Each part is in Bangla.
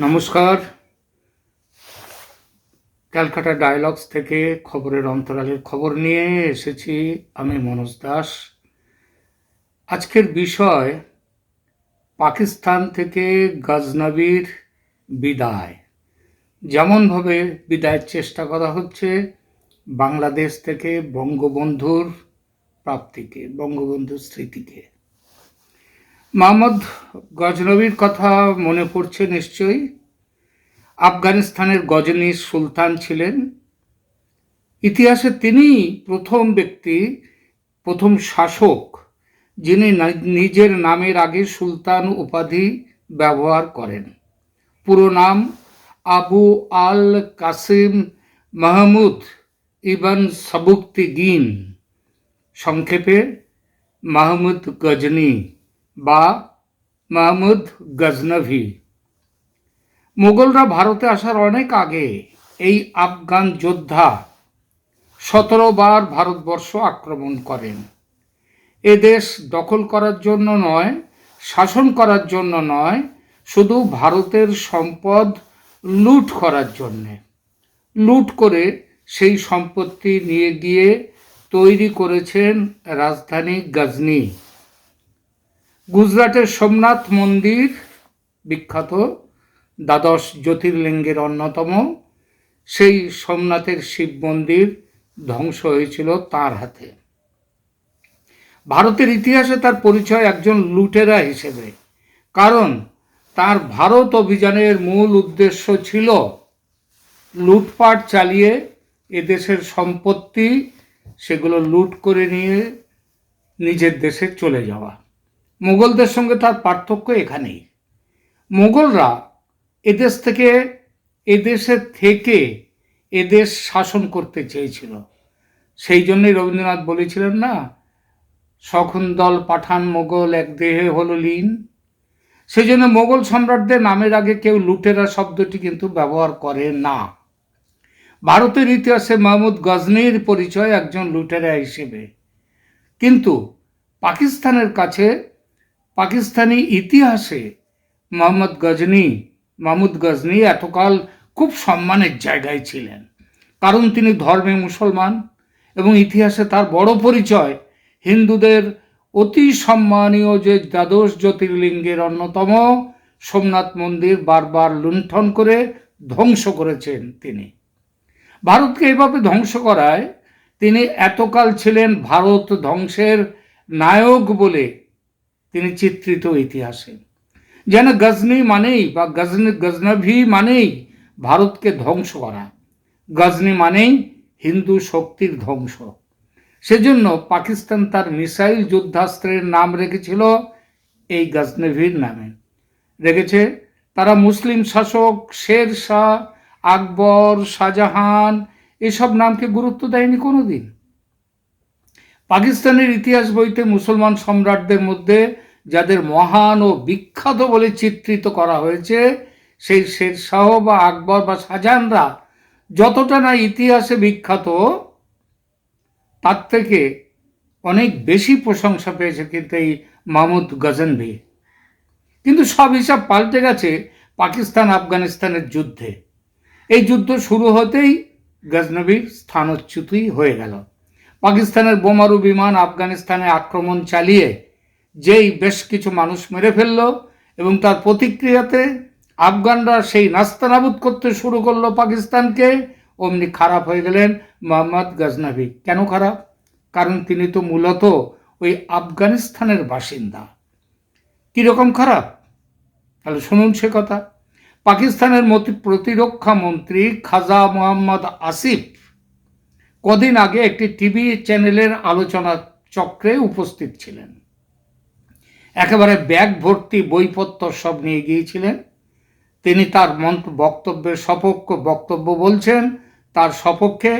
নমস্কার। ক্যালকাটা ডায়ালগস থেকে খবরের অন্তরালের খবর নিয়ে এসেছি আমি মনোজ দাস। আজকের বিষয়, পাকিস্তান থেকে গজনবীর বিদায়। যেমনভাবে বিদায়ের চেষ্টা করা হচ্ছে, বাংলাদেশ থেকে বঙ্গবন্ধুর প্রাপ্তিকে, বঙ্গবন্ধুর স্মৃতিকে। মোহাম্মদ গজনবীর কথা মনে পড়ছে নিশ্চয়ই। আফগানিস্তানের গজনীর সুলতান ছিলেন। ইতিহাসে তিনি প্রথম ব্যক্তি, প্রথম শাসক, যিনি নিজের নামের আগে সুলতান উপাধি ব্যবহার করেন। পুরো নাম আবু আল কাসিম মাহমুদ ইবান সাবুক্তিগিন। সংক্ষেপে, মাহমুদ গজনী। বা মাহমুদ গজনভি। মুঘলরা ভারতে আসার অনেক আগে এই আফগান যোদ্ধা সতেরো বার ভারতবর্ষ আক্রমণ করেন। এ দেশ দখল করার জন্য নয়, শাসন করার জন্য নয়, শুধু ভারতের সম্পদ লুট করার জন্যে। লুট করে সেই সম্পত্তি নিয়ে গিয়ে তৈরি করেছেন রাজধানী গজনী। গুজরাটের সোমনাথ মন্দির, বিখ্যাত দ্বাদশ জ্যোতির্লিঙ্গের অন্যতম। সেই সোমনাথের শিব মন্দির ধ্বংস হয়েছিল তার হাতে। ভারতের ইতিহাসে তার পরিচয় একজন লুটেরা হিসেবে, কারণ তার ভারত অভিযানের মূল উদ্দেশ্য ছিল লুটপাট চালিয়ে এদেশের সম্পত্তি, সেগুলো লুট করে নিয়ে নিজের দেশে চলে যাওয়া। মুঘলদের সঙ্গে তার পার্থক্য এখানেই। মুঘলরা এদেশ থেকে, এদেশে থেকে এদেশ শাসন করতে চেয়েছিল। সেই জন্যই রবীন্দ্রনাথ বলেছিলেন না সখুন্দল পাঠান মোগল, এক দেহে হল লীন। সেই জন্য মোগল সম্রাটদের নামের আগে কেউ লুটেরা শব্দটি কিন্তু ব্যবহার করে না। ভারতের ইতিহাসে মাহমুদ গজনির পরিচয় একজন লুটেরা হিসেবে। কিন্তু পাকিস্তানের কাছে পাকিস্তানি ইতিহাসে মোহাম্মদ গজনী, মাহমুদ গজনী এতকাল খুব সম্মানের জায়গায় ছিলেন। কারণ তিনি ধর্মে মুসলমান এবং ইতিহাসে তার বড় পরিচয় হিন্দুদের অতি সম্মানীয় যে দ্বাদশ জ্যোতির্লিঙ্গের অন্যতম সোমনাথ মন্দির বারবার লুণ্ঠন করে ধ্বংস করেছেন তিনি। ভারতকে এভাবে ধ্বংস করায় তিনি এতকাল ছিলেন ভারত ধ্বংসের নায়ক বলে তিনি চিত্রিত ইতিহাসে। যেন গজনি মানেই বা গজনি, গজনভি মানেই ভারতকে ধ্বংস করা। গজনি মানেই হিন্দু শক্তির ধ্বংস। সেজন্য পাকিস্তান তার মিসাইল যুদ্ধাস্ত্রের নাম রেখেছিল এই গজনভির নামে। রেখেছে, তারা মুসলিম শাসক, শের শাহ, আকবর, শাহজাহান, এসব নামকে গুরুত্ব দেয়নি কোনোদিন। পাকিস্তানের ইতিহাস বইতে মুসলমান সম্রাটদের মধ্যে যাদের মহান ও বিখ্যাত বলে চিত্রিত করা হয়েছে, সেই শের শাহ বা আকবর বা শাহজাহানরা যতটা না ইতিহাসে বিখ্যাত, তার থেকে অনেক বেশি প্রশংসা পেয়েছে কিন্তু এই মাহমুদ গজনভি। কিন্তু সব হিসাব পাল্টে গেছে পাকিস্তান আফগানিস্তানের যুদ্ধে। এই যুদ্ধ শুরু হতেই গজনবীর স্থানচ্যুতই হয়ে গেল। পাকিস্তানের বোমারু বিমান আফগানিস্তানে আক্রমণ চালিয়ে যেই বেশ কিছু মানুষ মেরে ফেলল এবং তার প্রতিক্রিয়াতে আফগানরা সেই নাস্তানাবুদ করতে শুরু করল পাকিস্তানকে, অমনি খারাপ হয়ে গেলেন মোহাম্মদ গজনবী। কেন খারাপ? কারণ তিনি তো মূলত ওই আফগানিস্তানের বাসিন্দা। কীরকম খারাপ? তাহলে শুনুন সে কথা। পাকিস্তানের প্রতিরক্ষা মন্ত্রী খাজা মোহাম্মদ আসিফ কদিন আগে একটি টিভি চ্যানেলের আলোচনা চক্রে উপস্থিত ছিলেন। একেবারে ব্যাগ ভর্তি বইপত্র সব নিয়ে গিয়েছিলেন। তিনি তার মন্ত বক্তব্যের সপক্ষ বক্তব্য বলছেন, তার সপক্ষে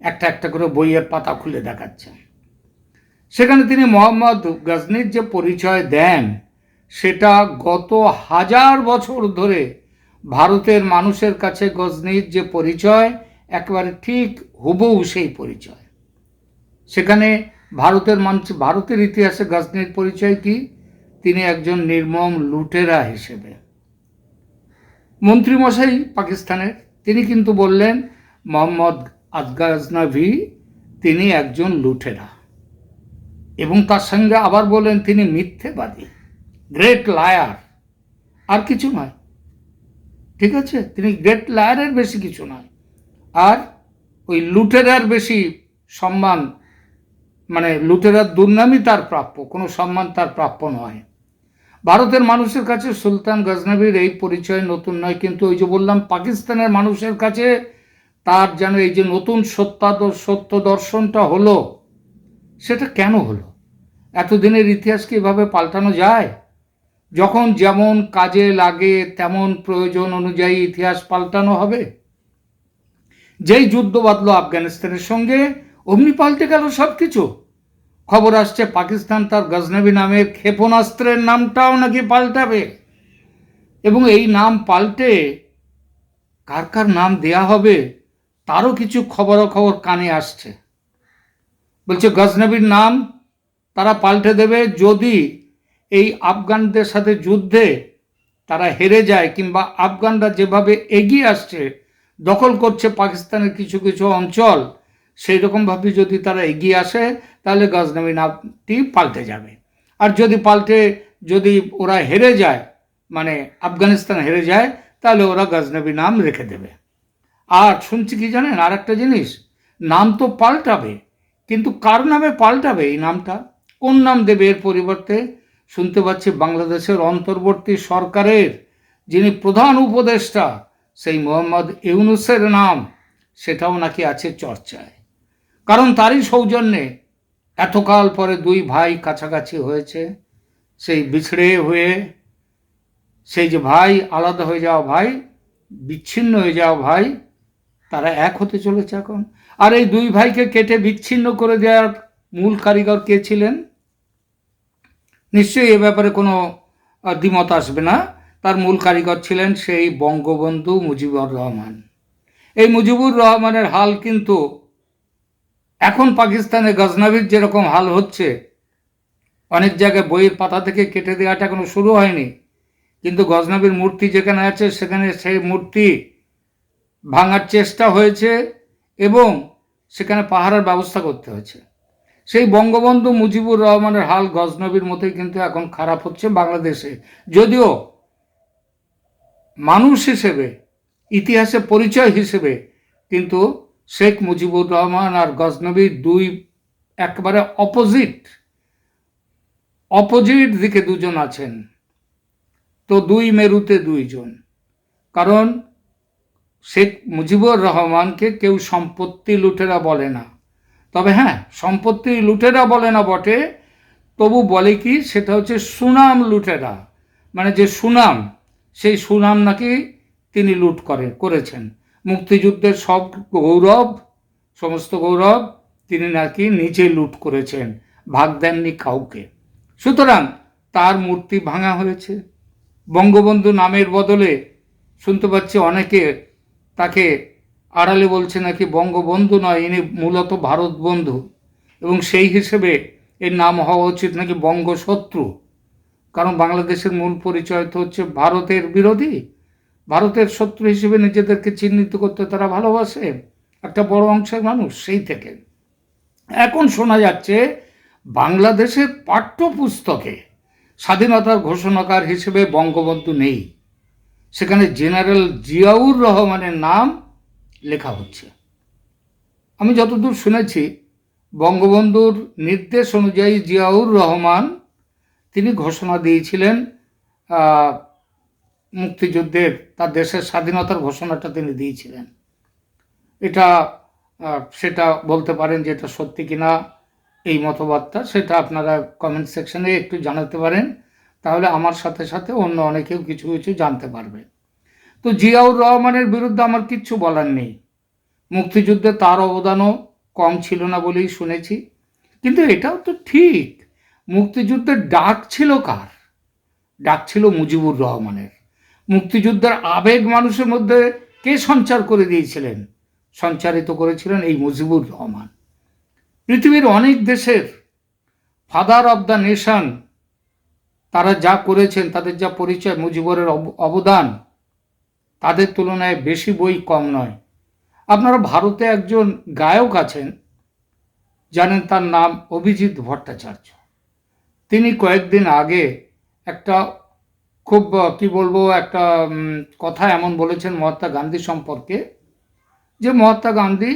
একটা একটা করে বইয়ের পাতা খুলে দেখাচ্ছেন। সেখানে তিনি মোহাম্মদ গজনির যে পরিচয় দেন, সেটা গত হাজার বছর ধরে ভারতের মানুষের কাছে গজনির যে পরিচয় একেবারে ঠিক হুবহু সেই পরিচয়। সেখানে ভারতের মানুষ ভারতের ইতিহাসে গজনির পরিচয় কি? তিনি একজন নির্মম লুটেরা হিসেবে। মন্ত্রীমশাই পাকিস্তানের, তিনি কিন্তু বললেন, মোহাম্মদ আদগাজনাভি তিনি একজন লুটেরা। এবং তার সঙ্গে আবার বললেন, তিনি মিথ্যেবাদী, গ্রেট লায়ার। আর কিছু নয়। ঠিক আছে? তিনি গ্রেট লায়ারের বেশি কিছু নয়। আর ওই লুটেরার বেশি সম্মান মানে লুটেরার দুর্নামই তার প্রাপ্য, কোনো সম্মান তার প্রাপ্য নয়। ভারতের মানুষের কাছে সুলতান গজনবীর এই পরিচয় নতুন নয়, কিন্তু ওই যে বললাম, পাকিস্তানের মানুষের কাছে তার যেন এই যে নতুন সত্যাদ সত্য দর্শনটা হলো, সেটা কেন হলো? এতদিনের ইতিহাসকে এভাবে পাল্টানো যায়? যখন যেমন কাজে লাগে, তেমন প্রয়োজন অনুযায়ী ইতিহাস পাল্টানো হবে? যেই যুদ্ধ বাঁধলো আফগানিস্তানের সঙ্গে অমনি পাল্টে গেল সব কিছু খবর আসছে পাকিস্তান তার গজনবী নামের ক্ষেপণাস্ত্রের নামটাও নাকি পাল্টাবে। এবং এই নাম পাল্টে কার কার নাম দেয়া হবে, তারও কিছু খবরাখবর কানে আসছে। বলছে, গজনবীর নাম তারা পাল্টে দেবে যদি এই আফগানদের সাথে যুদ্ধে তারা হেরে যায় কিংবা আফগানরা যেভাবে এগিয়ে আসছে দখল করছে পাকিস্তানের কিছু কিছু অঞ্চল, সেই রকমভাবে যদি তারা এগিয়ে আসে, তাহলে গজনবী নামটি পাল্টে যাবে। আর যদি পাল্টে, যদি ওরা হেরে যায় মানে আফগানিস্তান হেরে যায়, তাহলে ওরা গজনবী নাম রেখে দেবে। আর শুনছি কি জানেন? আর একটা জিনিস, নাম তো পাল্টাবে, কিন্তু কার নামে পাল্টাবে এই নামটা? কোন নাম দেবে এর পরিবর্তে? শুনতে পাচ্ছি বাংলাদেশের অন্তর্বর্তী সরকারের, যিনি প্রধান উপদেষ্টা সেই মোহাম্মদ ইউনুসের নাম, সেটাও নাকি আছে চর্চায়। কারণ তারই সৌজন্যে এতকাল পরে দুই ভাই কাছাকাছি হয়েছে। সেই বিছড়ে হয়ে সেই যে ভাই, আলাদা হয়ে যাওয়া ভাই, বিচ্ছিন্ন হয়ে যাওয়া ভাই, তারা এক হতে চলেছে এখন। আর এই দুই ভাইকে কেটে বিচ্ছিন্ন করে দেওয়ার মূল কারিগর কে ছিলেন? নিশ্চয়ই এ ব্যাপারে কোনো দ্বিমত আসবে না। তার মূল কারিগর ছিলেন সেই বঙ্গবন্ধু মুজিবুর রহমান। এই মুজিবুর রহমানের হাল কিন্তু এখন পাকিস্তানে গজনাবির যেরকম হাল হচ্ছে, অনেক জায়গায় বইয়ের পাতা থেকে কেটে দেওয়াটা এখনও শুরু হয়নি। কিন্তু গজনবীর মূর্তি যেখানে আছে, সেখানে সেই মূর্তি ভাঙার চেষ্টা হয়েছে এবং সেখানে পাহারার ব্যবস্থা করতে হয়েছে। সেই বঙ্গবন্ধু মুজিবুর রহমানের হাল গজনবীর মতোই কিন্তু এখন খারাপ হচ্ছে বাংলাদেশে। যদিও মানুষ হিসেবে, ইতিহাসে পরিচয় হিসেবে, কিন্তু শেখ মুজিবুর রহমান আর গজনবীর দুই একবারে অপোজিট অপোজিট দিকে দুজন আছেন। তো দুই মেরুতে দুইজন। কারণ শেখ মুজিবুর রহমানকে কেউ সম্পত্তি লুটেরা বলে না। তবে হ্যাঁ সম্পত্তি লুটেরা বলে না বটে, তবু বলে কি, সেটা হচ্ছে সুনাম লুটেরা। মানে যে সুনাম সেই সুনাম নাকি তিনি লুট করে, করেছেন। মুক্তিযুদ্ধের সব গৌরব, সমস্ত গৌরব তিনি নাকি নিজে লুট করেছেন, ভাগ দেননি কাউকে। সুতরাং তার মূর্তি ভাঙা হয়েছে। বঙ্গবন্ধু নামের বদলে শুনতে পাচ্ছি অনেকে তাকে আড়ালে বলছে নাকি বঙ্গবন্ধু নয়, ইনি মূলত ভারতবন্ধু এবং সেই হিসেবে এর নাম হওয়া উচিত নাকি বঙ্গশত্রু। কারণ বাংলাদেশের মূল পরিচয় তো হচ্ছে ভারতের বিরোধী। ভারতের শত্রু হিসেবে নিজেদেরকে চিহ্নিত করতে তারা ভালোবাসে। একটা বড় অংশের মানুষ সেই থেকে। এখন শোনা যাচ্ছে বাংলাদেশের পাঠ্যপুস্তকে স্বাধীনতার ঘোষণাকার হিসেবে বঙ্গবন্ধু নেই। সেখানে জেনারেল জিয়াউর রহমানের নাম লেখা হচ্ছে। আমি যতদূর শুনেছি, বঙ্গবন্ধুর নির্দেশ অনুযায়ী জিয়াউর রহমান তিনি ঘোষণা দিয়েছিলেন মুক্তিযুদ্ধের, তার দেশের স্বাধীনতার ঘোষণাটা তিনি দিয়েছিলেন। এটা সেটা বলতে পারেন যে এটা সত্যি কিনা, এই মতবাদটা, সেটা আপনারা কমেন্ট সেকশনে একটু জানাতে পারেন। তাহলে আমার সাথে সাথে অন্য অনেকেও কিছু কিছু জানতে পারবে। তো জিয়াউর রহমানের বিরুদ্ধে আমার কিচ্ছু বলার নেই। মুক্তিযুদ্ধে তার অবদানও কম ছিল না বলেই শুনেছি। কিন্তু এটাও তো ঠিক। মুক্তিযুদ্ধের ডাক ছিল কার? ডাক ছিল মুজিবুর রহমানের। মুক্তিযুদ্ধের আবেগ মানুষের মধ্যে কে সঞ্চার করে দিয়েছিলেন? সঞ্চারিত করেছিলেন এই মুজিবুর রহমান। পৃথিবীর অনেক দেশের ফাদার অব দ্য নেশন তারা যা করেছেন, তাদের যা পরিচয়, মুজিবরের অবদান, তাদের তুলনায় বেশি বই কম নয়। আপনারা ভারতে একজন গায়ক আছেন, জানেন তার নাম অভিজিৎ ভট্টাচার্য। তিনি কয়েকদিন আগে একটা খুব, কি বলব, একটা কথা এমন বলেছেন মহাত্মা গান্ধী সম্পর্কে, যে মহাত্মা গান্ধী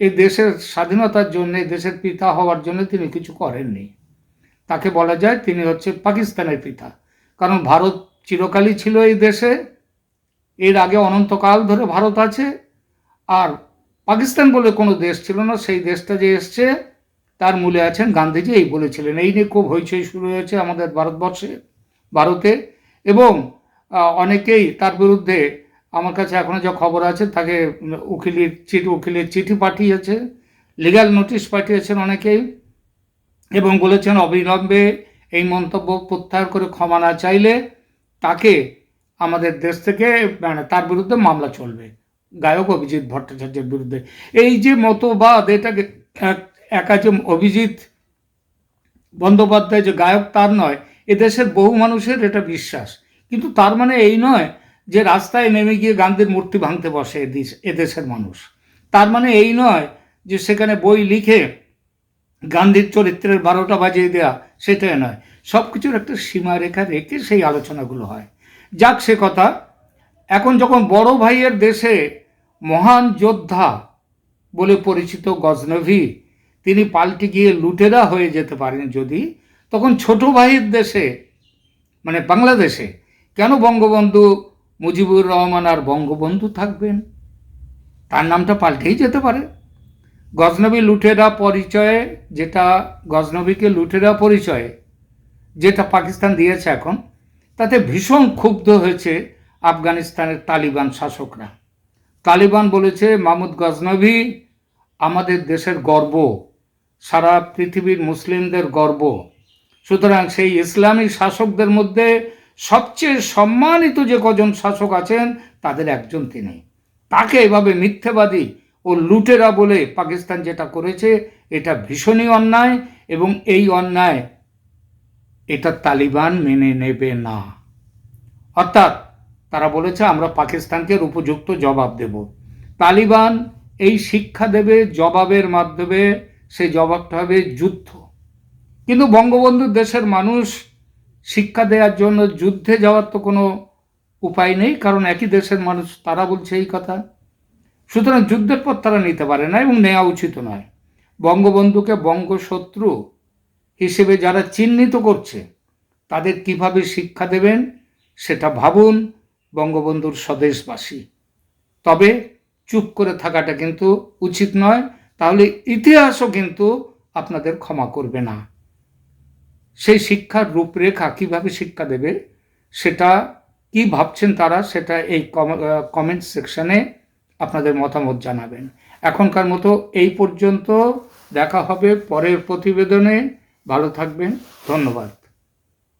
এই দেশের স্বাধীনতার জন্য দেশের পিতা হওয়ার জন্য তিনি কিছু করেননি। তাকে বলা যায় তিনি হচ্ছে পাকিস্তানের পিতা। কারণ ভারত চিরকালই ছিল এই দেশে, এর আগে অনন্তকাল ধরে ভারত আছে, আর পাকিস্তান বলে কোনো দেশ ছিল না। সেই দেশটা যে এসছে তার মূলে আছেন গান্ধীজি, এই বলেছিলেন, এই নিয়ে খুব হইচই শুরু হয়েছে আমাদের ভারতবর্ষে, ভারতে। এবং অনেকেই তার বিরুদ্ধে আমার কাছে এখনও যা খবর আছে, তাকে উকিলের চিঠি উকিলের চিঠি পাঠিয়েছে, লিগ্যাল নোটিশ পাঠিয়েছেন অনেকেই, এবং বলেছেন, অবিলম্বে এই মন্তব্য প্রত্যাহার করে ক্ষমা না চাইলে তাকে আমাদের দেশ থেকে মানে তার বিরুদ্ধে মামলা চলবে। গায়ক অভিজিৎ ভট্টাচার্যের বিরুদ্ধে। এই যে মতবাদ, এটাকে একা যে অভিজিৎ বন্দ্যোপাধ্যায় যে গায়ক, তার নয়। এদেশের বহু মানুষের এটা বিশ্বাস। কিন্তু তার মানে এই নয় যে রাস্তায় নেমে গিয়ে গান্ধীর মূর্তি ভাঙতে বসে এদেশ- এদেশের মানুষ। তার মানে এই নয় যে সেখানে বই লিখে গান্ধীর চরিত্রের বারোটা বাজিয়ে দেওয়া সেটাই নয়। সব কিছুর একটা সীমারেখা রেখে সেই আলোচনাগুলো হয়। যাক সে কথা। এখন যখন বড় ভাইয়ের দেশে মহান যোদ্ধা বলে পরিচিত গজনভি তিনি পাল্টে গিয়ে লুটেরা হয়ে যেতে পারেন যদি, তখন ছোট ভাইয়ের দেশে মানে বাংলাদেশে কেন বঙ্গবন্ধু মুজিবুর রহমান আর বঙ্গবন্ধু থাকবেন? তার নামটা পাল্টেই যেতে পারে। গজনবী লুটেরা পরিচয়ে যেটা, গজনবীকে লুটেরা পরিচয়ে যেটা পাকিস্তান দিয়েছে এখন, তাতে ভীষণ ক্ষুব্ধ হয়েছে আফগানিস্তানের তালিবান শাসকরা। তালিবান বলেছে মাহমুদ গজনবী, আমাদের দেশের গর্ব। সারা পৃথিবীর মুসলিমদের গর্ব। সুতরাং সেই ইসলামী শাসকদের মধ্যে সবচেয়ে সম্মানিত যে কজন শাসক আছেন, তাদের একজন তিনি। তাকে এভাবে মিথ্যেবাদী ও লুটেরা বলে পাকিস্তান যেটা করেছে, এটা ভীষণই অন্যায় এবং এই অন্যায় এটা তালিবান মেনে নেবে না। অর্থাৎ তারা বলেছে, আমরা পাকিস্তানকে উপযুক্ত জবাব দেব। তালিবান এই শিক্ষা দেবে জবাবের মাধ্যমে সেই জবাবটা হবে যুদ্ধ। কিন্তু বঙ্গবন্ধুর দেশের মানুষ শিক্ষা দেওয়ার জন্য যুদ্ধে যাওয়ার তো কোনো উপায় নেই, কারণ একই দেশের মানুষ, তারা বলছে এই কথা। সুতরাং যুদ্ধের পথ তারা নিতে পারে না এবং নেওয়া উচিত নয়। বঙ্গবন্ধুকে বঙ্গশত্রু হিসেবে যারা চিহ্নিত করছে, তাদের কীভাবে শিক্ষা দেবেন, সেটা ভাবুন বঙ্গবন্ধুর স্বদেশবাসী। তবে চুপ করে থাকাটা কিন্তু উচিত নয়। তাহলে ইতিহাসও কিন্তু আপনাদের ক্ষমা করবে না। সেই শিক্ষার রূপরেখা কীভাবে শিক্ষা দেবে, সেটা কি ভাবছেন তারা, সেটা এই কমেন্ট সেকশনে আপনাদের মতামত জানাবেন। এখনকার মতো এই পর্যন্ত দেখা হবে পরের প্রতিবেদনে। ভালো থাকবেন। ধন্যবাদ।